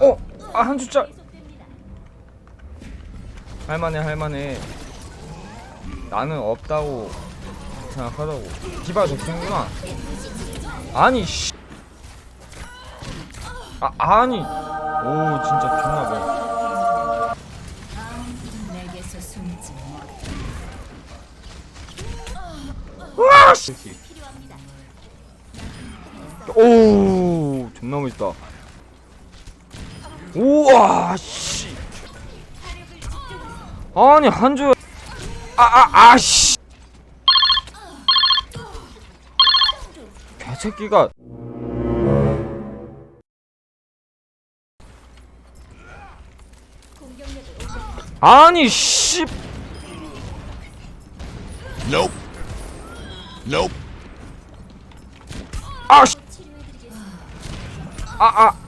어, 아, 한 주짜. 할만해, 할만해. 나는 없다고 생각하다고. 디바 좋구나. 아니, 씨. 아, 아니. 오, 진짜 존나 뭐. 와, 씨. 오, 존나 멋있다. 우와, 씨. 아니, 한주. 아, 아, 아, 씨. 개새끼가. 아니, 씨. Nope. Nope. 아, 씨. 아, 아.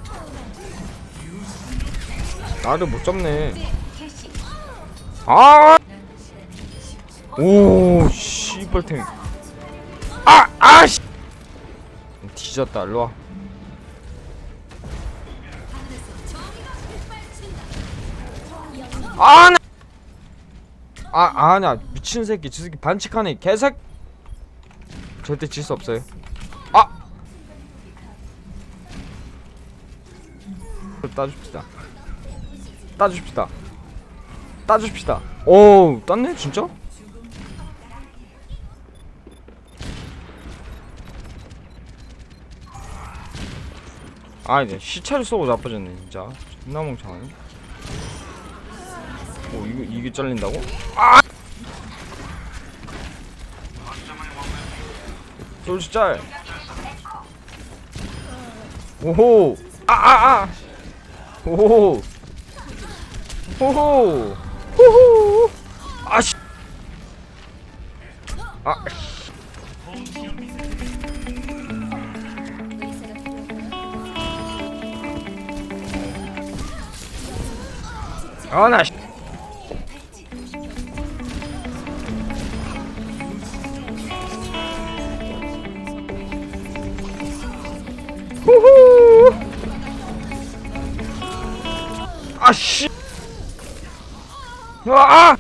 나를 못 잡네. 아. 오, 씨발탱. 아, 아, 씨. 뒤졌다. 일로 와. 아, 나. 아, 아니야. 미친 새끼. 저 새끼 반칙하네. 개새. 절대 질 수 없어요. 아. 따줍시다. 따줍시다. 따줍시다. 오, 땄네 진짜? 아 이제 시차를 쏘고 나빠졌네 진짜 존나 멍청하네 오 이거 이게 잘린다고? 아! 솔직 짤 오호 아아아 오호 호호. 호호. 아씨. 아. 아나 씨. 후후 아씨 આ!